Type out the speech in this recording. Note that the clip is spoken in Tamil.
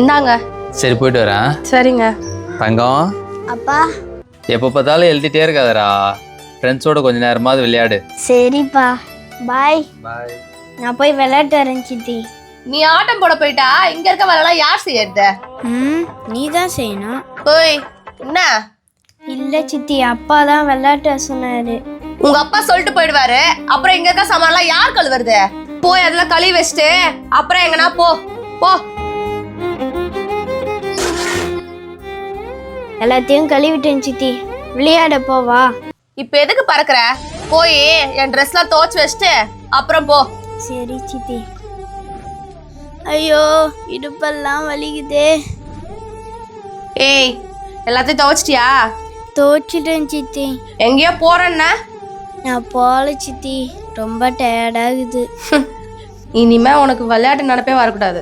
இந்தாங்க. சரி போயிட்டு வரேன். சரிங்க. தங்கம். அப்பா. எப்போ பார்த்தாலும் எழுதிட்டே இருக்காதடா. ஃப்ரெண்ட்ஸோட கொஞ்ச நேரமாவது விளையாடு. சரிப்பா. பாய் நான் போய் விளையாட்டு வரேன் சித்தி. நீ ஆட்டம் போட போயிட்டா? இங்க இருக்க வேலைலாம் யார் செய்யறது? ம் நீ தான் செய்யணும். ஓய் என்ன? இல்ல சித்தி. அப்பா தான் விளையாட்டு சொன்னாரு. உங்க அப்பா சொல்லிட்டு போயிடுவாரு. அப்புறம் இங்க இருக்க சாமான்லாம் யார் கழுவுறது? போய் அதுல கழுவி வச்சுட்டு அப்புறம் எங்கனா போ. போ. எல்லாத்தையும் கழுவிட்டேன் சித்தி. விளையாட போவா இப்ப எதுக்கு பறக்குற? போய் என் ட்ரெஸ்லாம் துவைச்சு வச்சுட்டு அப்புறம் போ. சரி சித்தி. ஐயோ இடுப்பெல்லாம் வலிக்குதே. ஏய் எல்லாத்தையும் துவைச்சிட்டியா? தோச்சிட்டேன் சித்தி. எங்கேயோ போறேன்ன? நான் போல சித்தி. ரொம்ப டயர்டாகுது இனிமே உனக்கு விளையாட்டு நினைப்பே வரக்கூடாது.